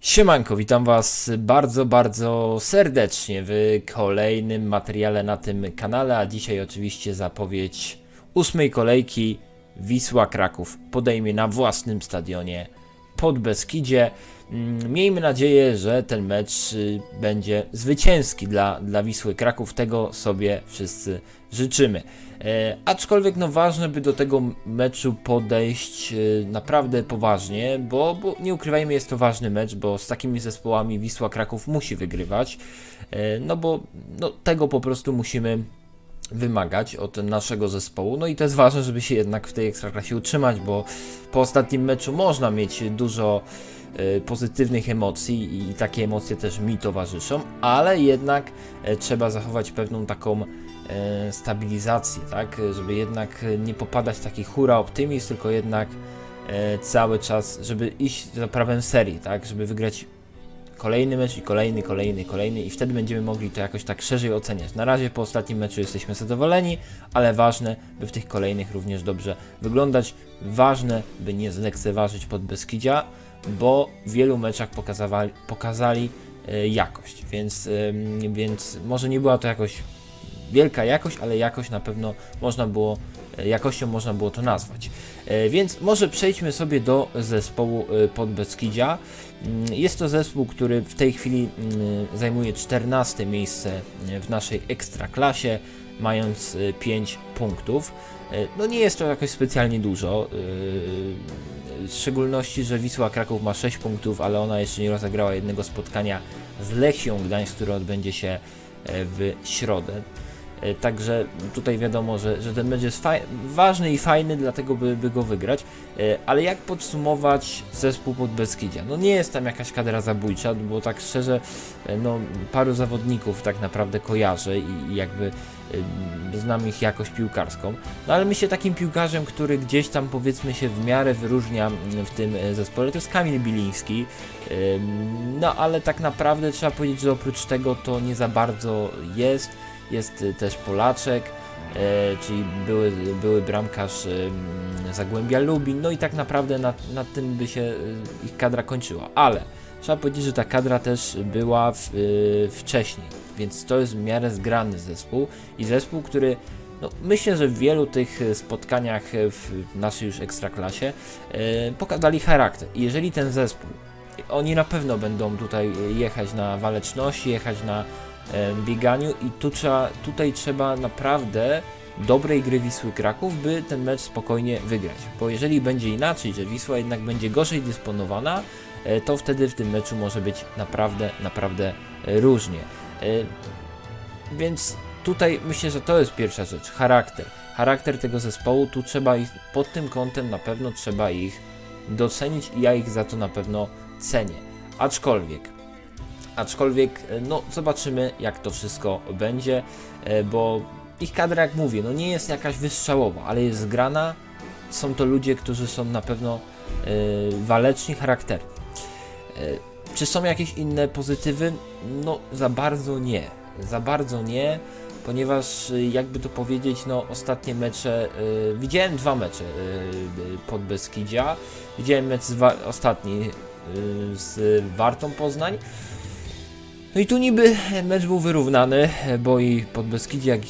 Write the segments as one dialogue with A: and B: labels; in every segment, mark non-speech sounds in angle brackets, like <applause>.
A: Siemanko, witam Was bardzo, bardzo serdecznie w kolejnym materiale na tym kanale, a dzisiaj oczywiście zapowiedź ósmej kolejki Wisła Kraków podejmie na własnym stadionie pod Beskidzie. Mm, Miejmy nadzieję, że ten mecz y, będzie zwycięski dla, dla Wisły Kraków, tego sobie wszyscy życzymy. E, aczkolwiek no ważne by do tego meczu podejść e, naprawdę poważnie, bo, bo nie ukrywajmy jest to ważny mecz, bo z takimi zespołami Wisła Kraków musi wygrywać, e, no bo no, tego po prostu musimy wymagać od naszego zespołu. No i to jest ważne, żeby się jednak w tej ekstraklasie utrzymać, bo po ostatnim meczu można mieć dużo pozytywnych emocji i takie emocje też mi towarzyszą, ale jednak e, trzeba zachować pewną taką e, stabilizację, tak, żeby jednak nie popadać w taki hura optymizm, tylko jednak e, cały czas, żeby iść za prawem serii, tak, żeby wygrać kolejny mecz i kolejny, kolejny, kolejny i wtedy będziemy mogli to jakoś tak szerzej oceniać. Na razie po ostatnim meczu jesteśmy zadowoleni, ale ważne, by w tych kolejnych również dobrze wyglądać. Ważne, by nie zlekceważyć pod Beskidzia, bo w wielu meczach pokazywali, pokazali e, jakość, więc, więc może nie była to jakoś wielka jakość, ale jakość na pewno można było, e, jakością można było to nazwać. E, Więc może przejdźmy sobie do zespołu Podbeskidzia. Mm, Jest to zespół, który w tej chwili mm, zajmuje 14 miejsce w naszej ekstraklasie, mając 5 punktów. No nie jest to jakoś specjalnie dużo, w szczególności, że Wisła Kraków ma 6 punktów, ale ona jeszcze nie rozegrała jednego spotkania z Lechią Gdańsk, które odbędzie się e, w środę. E, Także tutaj wiadomo, że, że ten mecz jest ważny i fajny, dlatego by, by go wygrać. E, Ale jak podsumować zespół pod Beskidzia? No nie jest tam jakaś kadra zabójcza, bo tak szczerze, e, no paru zawodników tak naprawdę kojarzę i, i jakby znam ich jakość piłkarską. No ale myślę takim piłkarzem, który gdzieś tam powiedzmy się w miarę wyróżnia w tym zespole, to jest Kamil Biliński. No ale tak naprawdę trzeba powiedzieć, że oprócz tego to nie za bardzo jest. Jest y, też Polaczek, e, czyli były, były bramkarz ym, Zagłębia Lubin. No i tak naprawdę na, na tym by się y, ich kadra kończyła. Ale trzeba powiedzieć, że ta kadra też była w, y, wcześniej, więc to jest w miarę zgrany zespół i zespół, który no, myślę, że w wielu tych y, spotkaniach y, w naszej już ekstraklasie e, pokazali charakter. I jeżeli ten zespół, oni na pewno będą tutaj jechać na waleczności, jechać na bieganiu i tu trzeba, tutaj trzeba naprawdę dobrej gry Wisły Kraków, by ten mecz spokojnie wygrać. Bo jeżeli będzie inaczej, że Wisła jednak będzie gorzej dysponowana, e, to wtedy w tym meczu może być naprawdę, naprawdę e, różnie. E, Więc tutaj myślę, że to jest pierwsza rzecz, charakter. Charakter tego zespołu, tu trzeba ich, pod tym kątem na pewno trzeba ich docenić i ja ich za to na pewno cenię. Aczkolwiek, aczkolwiek, e, no zobaczymy jak to wszystko będzie, e, bo ich kadra, jak mówię, no nie jest jakaś wystrzałowa, ale jest zgrana. Są to ludzie, którzy są na pewno e, waleczni charakterni. Czy są jakieś inne pozytywy? No za bardzo nie. Za bardzo nie, ponieważ jakby to powiedzieć, no ostatnie mecze, widziałem dwa mecze pod Beskidzia. Widziałem mecz z ostatni z Wartą Poznań. No i tu niby mecz był wyrównany, bo i pod Beskidzie, jak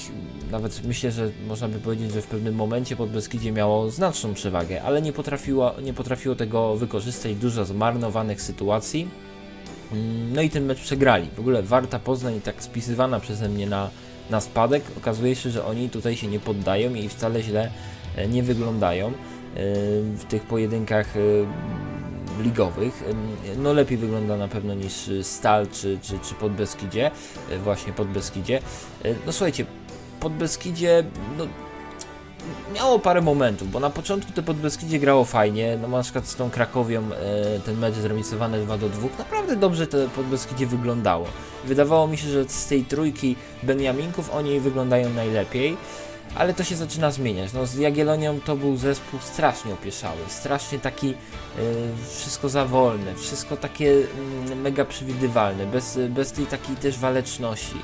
A: nawet myślę, że można by powiedzieć, że w pewnym momencie pod Beskidzie miało znaczną przewagę, ale nie potrafiło, nie potrafiło tego wykorzystać, dużo zmarnowanych sytuacji. Mm, No i ten mecz przegrali. W ogóle Warta Poznań tak spisywana przeze mnie na, na spadek. Okazuje się, że oni tutaj się nie poddają i wcale źle e, nie wyglądają e, w tych pojedynkach e, ligowych. No lepiej wygląda na pewno niż Stal czy, czy, czy Podbeskidzie, e, właśnie Podbeskidzie. E, No słuchajcie, Podbeskidzie no, miało parę momentów, bo na początku to Podbeskidzie grało fajnie, no na przykład z tą Krakowią e, ten mecz zremisowany 2 do 2, naprawdę dobrze to Podbeskidzie wyglądało. Wydawało mi się, że z tej trójki Beniaminków oni wyglądają najlepiej, ale to się zaczyna zmieniać. No z Jagiellonią to był zespół strasznie opieszały, strasznie taki e, wszystko za wolne, wszystko takie mm, mega przewidywalne, bez, bez tej takiej też waleczności.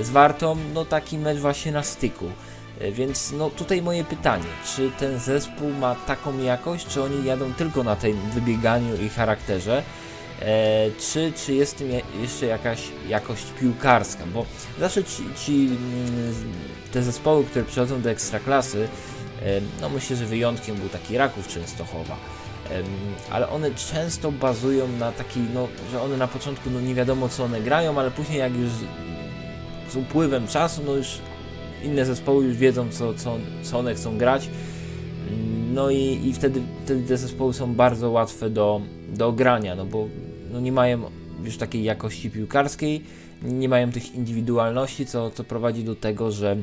A: Z Wartą, no taki mecz właśnie na styku. E, Więc no tutaj moje pytanie, czy ten zespół ma taką jakość, czy oni jadą tylko na tym wybieganiu i charakterze? E, czy, czy jest w tym je- jeszcze jakaś jakość piłkarska, bo zawsze ci, ci mm, te zespoły, które przychodzą do ekstraklasy, e, no myślę, że wyjątkiem był taki Raków Częstochowa, ale one często bazują na takiej, no, że one na początku no nie wiadomo co one grają, ale później jak już z, upływem czasu, no już inne zespoły już wiedzą co, co, co one chcą grać. No i, i wtedy, wtedy te zespoły są bardzo łatwe do, do grania, no bo no nie mają już takiej jakości piłkarskiej, nie mają tych indywidualności, co, co prowadzi do tego, że,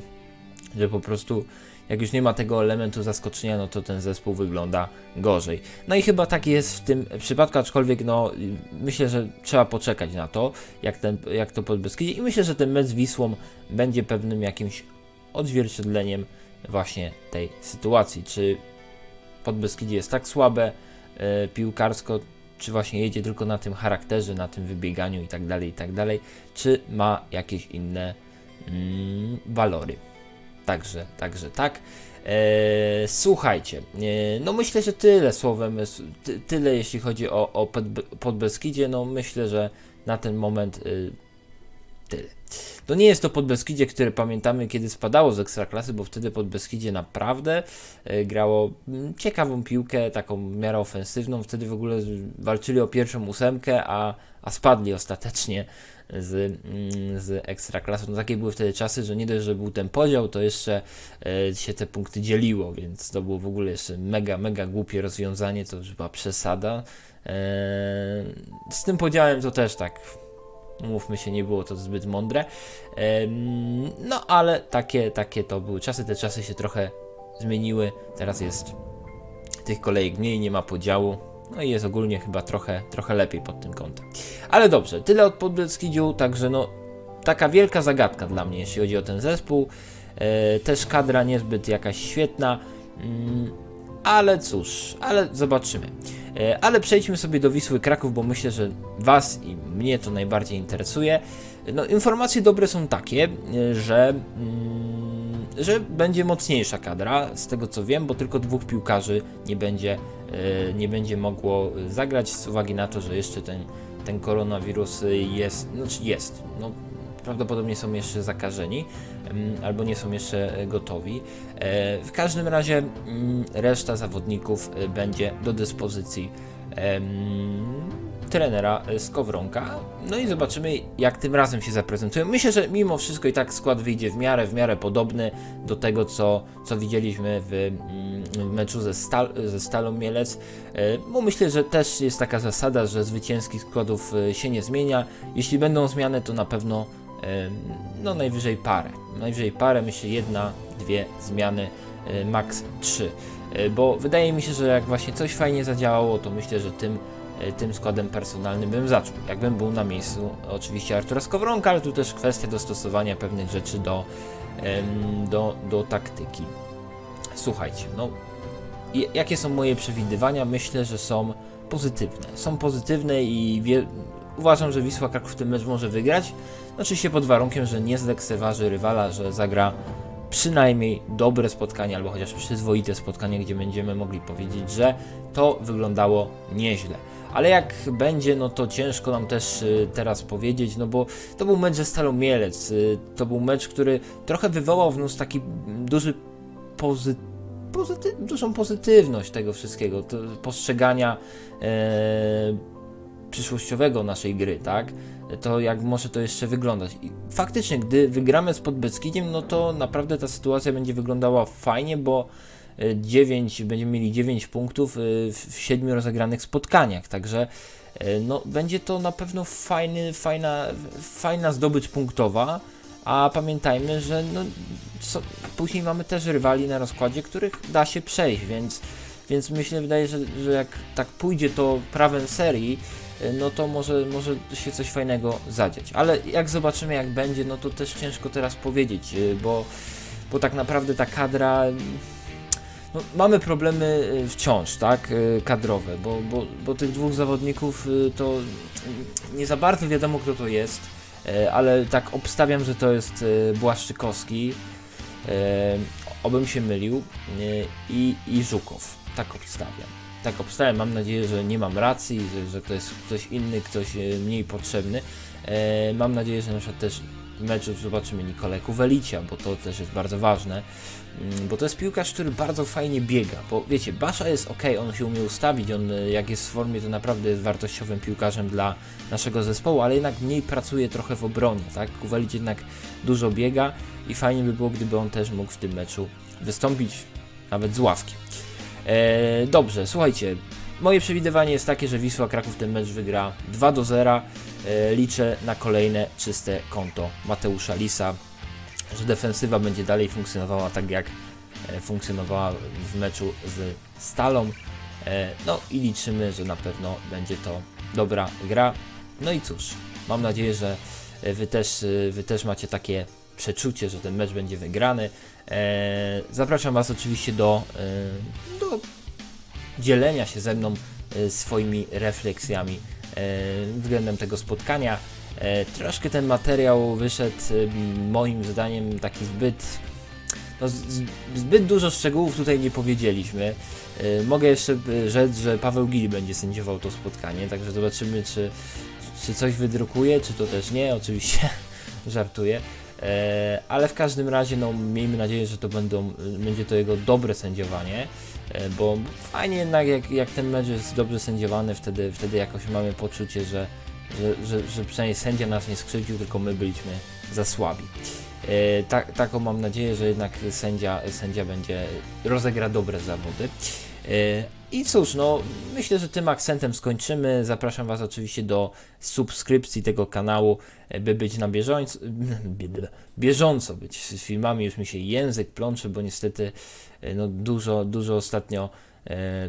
A: że po prostu jak już nie ma tego elementu zaskoczenia, no to ten zespół wygląda gorzej. No i chyba tak jest w tym przypadku, aczkolwiek no myślę, że trzeba poczekać na to, jak, ten, jak to pod Beskidzie i myślę, że ten mecz z Wisłą będzie pewnym jakimś odzwierciedleniem właśnie tej sytuacji. Czy Podbeskidzie jest tak słabe e, piłkarsko, czy właśnie jedzie tylko na tym charakterze, na tym wybieganiu i tak dalej, i tak dalej, czy ma jakieś inne mm, walory. Także, także tak. E, słuchajcie, e, no myślę, że tyle słowem, ty, tyle jeśli chodzi o, o Podbe- Podbeskidzie, no myślę, że na ten moment y, tyle. To nie jest to Podbeskidzie, które pamiętamy, kiedy spadało z Ekstraklasy, bo wtedy Podbeskidzie naprawdę e, grało mm, ciekawą piłkę, taką miarę ofensywną. Wtedy w ogóle walczyli o pierwszą ósemkę, a, a spadli ostatecznie z, mm, z Ekstraklasy. No takie były wtedy czasy, że nie dość, że był ten podział, to jeszcze e, się te punkty dzieliło, więc to było w ogóle jeszcze mega, mega głupie rozwiązanie, to już była przesada. E, z tym podziałem to też tak Mówmy się, nie było to zbyt mądre. No, ale takie, takie to były czasy. Te czasy się trochę zmieniły. Teraz jest tych kolejek mniej, nie ma podziału. No i jest ogólnie chyba trochę, trochę lepiej pod tym kątem. Ale dobrze, tyle od Podbeskidziu, także no taka wielka zagadka dla mnie, jeśli chodzi o ten zespół. E, też kadra niezbyt jakaś świetna. Mm, ale cóż, ale zobaczymy. E, Ale przejdźmy sobie do Wisły Kraków, bo myślę, że Was i mnie to najbardziej interesuje. No, informacje dobre są takie, e, że, mm, że będzie mocniejsza kadra, z tego co wiem, bo tylko dwóch piłkarzy nie będzie, e, nie będzie mogło zagrać z uwagi na to, że jeszcze ten, ten koronawirus jest, znaczy jest, no, prawdopodobnie są jeszcze zakażeni mm, albo nie są jeszcze e, gotowi. E, W każdym razie mm, reszta zawodników e, będzie do dyspozycji trenera Skowronka. No i zobaczymy, jak tym razem się zaprezentują. Myślę, że mimo wszystko i tak skład wyjdzie w miarę, w miarę podobny do tego, co, co widzieliśmy w, mm, w meczu ze, Stal, ze Stalą Mielec. Bo myślę, że też jest taka zasada, że zwycięskich składów się nie zmienia. Jeśli będą zmiany, to na pewno no najwyżej parę. Najwyżej parę, myślę jedna, dwie zmiany, e, max trzy. E, Bo wydaje mi się, że jak właśnie coś fajnie zadziałało, to myślę, że tym, e, tym składem personalnym bym zaczął. Jakbym był na miejscu oczywiście Artura Skowronka, ale tu też kwestia dostosowania pewnych rzeczy do, do, do taktyki. Słuchajcie, no jakie są moje przewidywania? Myślę, że są pozytywne. Są pozytywne i wie... uważam, że Wisła Kraków w tym mecz może wygrać. Oczywiście pod warunkiem, że nie zlekceważy rywala, że zagra przynajmniej dobre spotkanie, albo chociaż przyzwoite spotkanie, gdzie będziemy mogli powiedzieć, że to wyglądało nieźle. Ale jak będzie, no to ciężko nam też y, teraz powiedzieć, no bo to był mecz ze Stalą Mielec. Y, to był mecz, który trochę wywołał w nas taki duży pozy pozyty dużą pozytywność tego wszystkiego, postrzegania e, przyszłościowego naszej gry, tak? To jak może to jeszcze wyglądać. I faktycznie, gdy wygramy z Podbeskidziem, no to naprawdę ta sytuacja będzie wyglądała fajnie, bo 9, będziemy mieli 9 punktów e, w 7 rozegranych spotkaniach, także e, no, będzie to na pewno fajny, fajna, fajna zdobycz punktowa, a pamiętajmy, że no, później mamy też rywali na rozkładzie, których da się przejść, więc, więc myślę, wydaje, że, że jak tak pójdzie to prawem serii, no to może, może się coś fajnego zadziać. Ale jak zobaczymy jak będzie, no to też ciężko teraz powiedzieć, y, bo, bo tak naprawdę ta kadra... No, mamy problemy y, wciąż, tak, y, kadrowe, bo, bo, bo tych dwóch zawodników y, to nie za bardzo wiadomo kto to jest, y, ale tak obstawiam, że to jest y, Błaszczykowski, obym się mylił i, i Żukow, tak obstawiam. Tak obstałem. Mam nadzieję, że nie mam racji, że, że to jest ktoś inny, ktoś e, mniej potrzebny. E, mam nadzieję, że na przykład też w meczu zobaczymy Nikolę Kuwelicia, bo to też jest bardzo ważne. Mm, Bo to jest piłkarz, który bardzo fajnie biega. Bo wiecie, Basza jest ok, on się umie ustawić, on e, jak jest w formie, to naprawdę jest wartościowym piłkarzem dla naszego zespołu, ale jednak mniej pracuje trochę w obronie, tak? Kuwelic jednak dużo biega i fajnie by było, gdyby on też mógł w tym meczu wystąpić nawet z ławki. E, dobrze, słuchajcie. Moje przewidywanie jest takie, że Wisła Kraków ten mecz wygra 2 do 0. E, liczę na kolejne czyste konto Mateusza Lisa, że defensywa będzie dalej funkcjonowała tak jak e, funkcjonowała w meczu z Stalą. E, no i liczymy, że na pewno będzie to dobra gra. No i cóż, mam nadzieję, że e, wy też, wy też macie takie przeczucie, że ten mecz będzie wygrany. E, zapraszam Was oczywiście do, e, do dzielenia się ze mną e, swoimi refleksjami e, względem tego spotkania. E, Troszkę ten materiał wyszedł e, moim zdaniem taki zbyt. No, z- zbyt dużo szczegółów tutaj nie powiedzieliśmy. E, Mogę jeszcze e, rzec, że Paweł Gil będzie sędziował to spotkanie, także zobaczymy, czy, czy coś wydrukuje, czy to też nie. Oczywiście <laughs> żartuję. E, ale w każdym razie, no, miejmy nadzieję, że to będą, będzie to jego dobre sędziowanie. E, bo fajnie jednak jak, jak ten mecz jest dobrze sędziowany, wtedy, wtedy jakoś mamy poczucie, że, że, że, że przynajmniej sędzia nas nie skrzywdził, tylko my byliśmy za słabi. Tak, taką mam nadzieję, że jednak sędzia, sędzia będzie rozegra dobre zawody. E, I cóż, no myślę, że tym akcentem skończymy. Zapraszam Was oczywiście do subskrypcji tego kanału, e, by być na bieżąco, <laughs> bieżąco być z filmami. Już mi się język plącze, bo niestety e, no, dużo, dużo ostatnio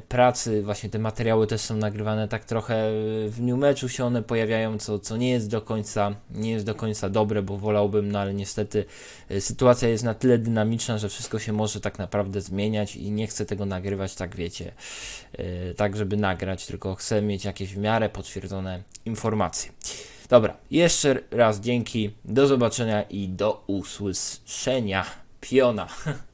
A: pracy, właśnie te materiały też są nagrywane tak trochę e, w dniu meczu się one pojawiają, co, co nie jest do końca, nie jest do końca dobre, bo wolałbym, no ale niestety e, sytuacja jest na tyle dynamiczna, że wszystko się może tak naprawdę zmieniać i nie chcę tego nagrywać, tak wiecie, e, tak żeby nagrać, tylko chcę mieć jakieś w miarę potwierdzone informacje. Dobra, jeszcze raz dzięki, do zobaczenia i do usłyszenia. Piona. <laughs>